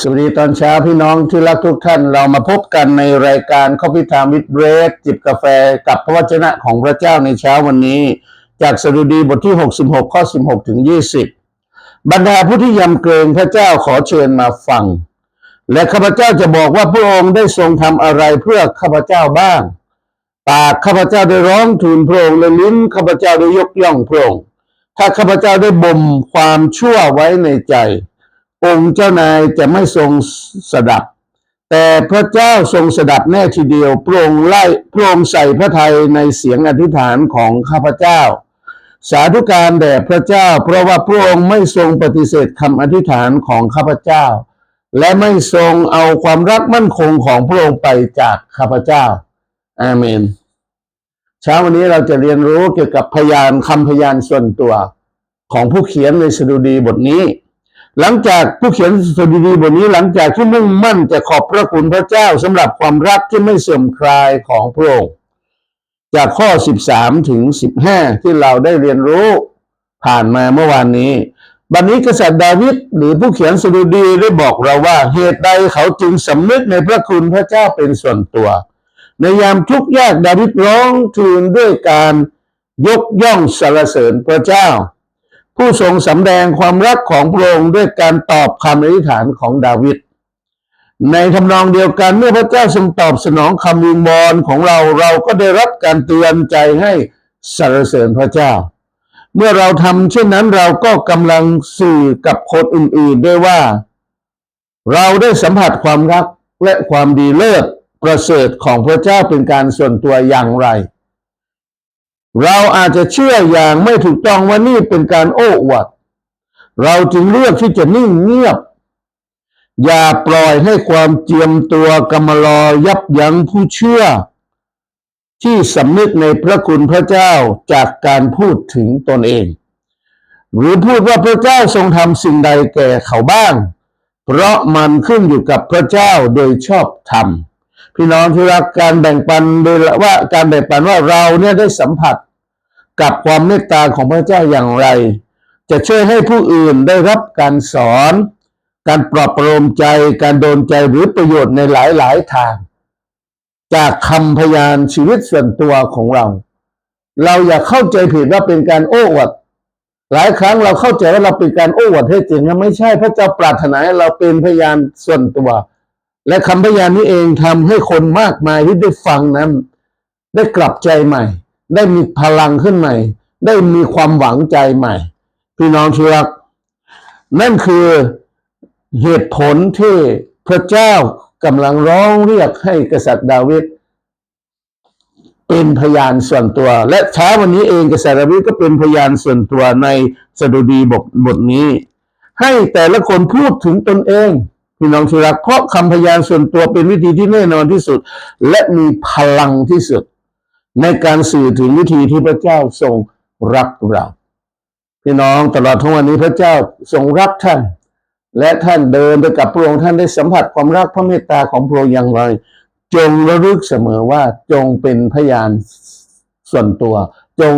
สวัสดีตอนเช้าพี่น้องที่รักทุกท่าน เรามาพบกันในรายการข้อพิธามวิดเบรดจิบกาแฟกับพระวจนะของพระเจ้าในเช้าวันนี้ จากสดุดีบทที่ 66 ข้อ 16 ถึง 20 บรรดาผู้ที่ยำเกรงพระเจ้าขอเชิญมาฟัง และข้าพเจ้าจะบอกว่าพระองค์ได้ทรงทำอะไรเพื่อข้าพเจ้าบ้าง ปากข้าพเจ้าได้ร้องทูลพระองค์และลิ้นข้าพเจ้าได้ยกย่องพระองค์ถ้าข้าพเจ้าได้บ่มความชั่วไว้ในใจ องค์เจ้านายจะไม่ทรงสดับ แต่พระเจ้าทรงสดับแน่ทีเดียวพระองไล่พระองใส่พระทัยในเสียงอธิษฐานของข้าพเจ้า สาธุการแด่พระเจ้า เพราะว่าพระองค์ไม่ทรงปฏิเสธคำอธิษฐานของข้าพเจ้า และไม่ทรงเอาความรักมั่นคงของพระองค์ไปจากข้าพเจ้า อาเมนเช้าวันนี้เราจะเรียนรู้เกี่ยวกับพยานคำพยานส่วนตัว ของผู้เขียนในสดุดีบทนี้ หลังจากผู้เขียนสดุดีบทนี้หลังจากที่มุ่งมั่นจะขอบพระคุณพระเจ้าสำหรับความรักที่ไม่เสื่อมคลายของพระองค์จากข้อ 13 ถึง 15 ที่เราได้เรียนรู้ผ่านมาเมื่อวานนี้ บัดนี้กษัตริย์ดาวิดหรือผู้เขียนสดุดีได้บอกเราว่าเหตุใดเขาจึงสำนึกในพระคุณพระเจ้าเป็นส่วนตัว ในยามทุกข์ยากดาวิดร้องทูลด้วยการยกย่องสรรเสริญพระเจ้า ผู้ทรงสำแดงความรักของพระองค์ด้วยการตอบคำอธิษฐานของดาวิดในทำนองเดียวกันเมื่อพระเจ้าทรงตอบสนองคำวิงวอนของเราเราก็ได้รับการเตือนใจให้สรรเสริญพระเจ้า เมื่อเราทำเช่นนั้นเราก็กำลังสื่อกับคนอื่นๆด้วยว่า เราได้สัมผัสความรักและความดีเลิศประเสริฐของพระเจ้าเป็นการส่วนตัวอย่างไร เราอาจจะเชื่ออย่างไม่ถูกต้องว่านี่เป็นการโอ้อวด เราจึงเลือกที่จะนิ่งเงียบ อย่าปล่อยให้ความเจียมตัวกำมารอยับยั้งผู้เชื่อ ที่สำนึกในพระคุณพระเจ้าจากการพูดถึงตนเอง หรือพูดว่าพระเจ้าทรงทำสิ่งใดแก่เขาบ้าง เพราะมันขึ้นอยู่กับพระเจ้าโดยชอบธรรมพี่น้องที่รักการแบ่งปันโดยว่าการแบ่งปันว่าเราเนี่ยได้สัมผัส กับความเมตตาของพระเจ้าอย่างไร จะช่วยให้ผู้อื่นได้รับการสอน การปลอบประโลมใจ การโดนใจหรือประโยชน์ในหลาย ๆ ทาง จากคำพยานชีวิตส่วนตัวของเรา เราอย่าเข้าใจผิดว่าเป็นการโอ้อวดหลายครั้งเราเข้าใจว่าเราเป็นการโอ้อวดให้จริงนะไม่ใช่พระเจ้าปรารถนาให้เราเป็นพยานส่วนตัว และคำพยานนี้เองทำให้คนมากมายที่ได้ฟังนั้น ได้กลับใจใหม่ ได้มีพลังขึ้นใหม่ ได้มีความหวังใจใหม่ พี่น้องที่รัก นั่นคือเหตุผลที่พระเจ้ากำลังร้องเรียกให้กษัตริย์ดาวิดเป็นพยานส่วนตัว และเช้าวันนี้เองกษัตริย์ดาวิดก็เป็นพยานส่วนตัวในสดุดีบทบทนี้ ให้แต่ละคนพูดถึงตนเองพี่น้องที่รักเพราะคำพยานส่วนตัวเป็นวิธีที่แน่นอนที่สุด และมีพลังที่สุด ในการสื่อถึงวิธีที่พระเจ้าทรงรักเรา พี่น้องตลอดทั้งวันนี้พระเจ้าทรงรักท่าน และท่านเดินไปกับพระองค์ท่านได้สัมผัสความรักพระเมตตาของพระองค์อย่างไร จงระลึกเสมอว่าจงเป็นพยานส่วนตัว จง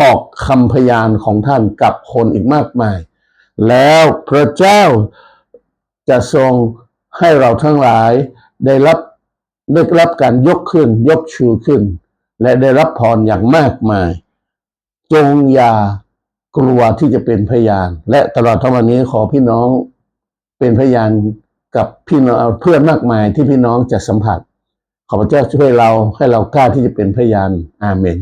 บอกคำพยานของท่านกับคนอีกมากมาย แล้วพระเจ้าจะทรงให้เราทั้งหลายได้รับ ได้รับการยกขึ้น ยกชูขึ้น และได้รับพรอย่างมากมาย จงอย่ากลัวที่จะเป็นพยาน และตลอดทั้งวันนี้ขอพี่น้องเป็นพยานกับพี่น้องเพื่อนมากมายที่พี่น้องจะสัมผัส ขอพระเจ้าช่วยเราให้เรากล้าที่จะเป็นพยานอาเมน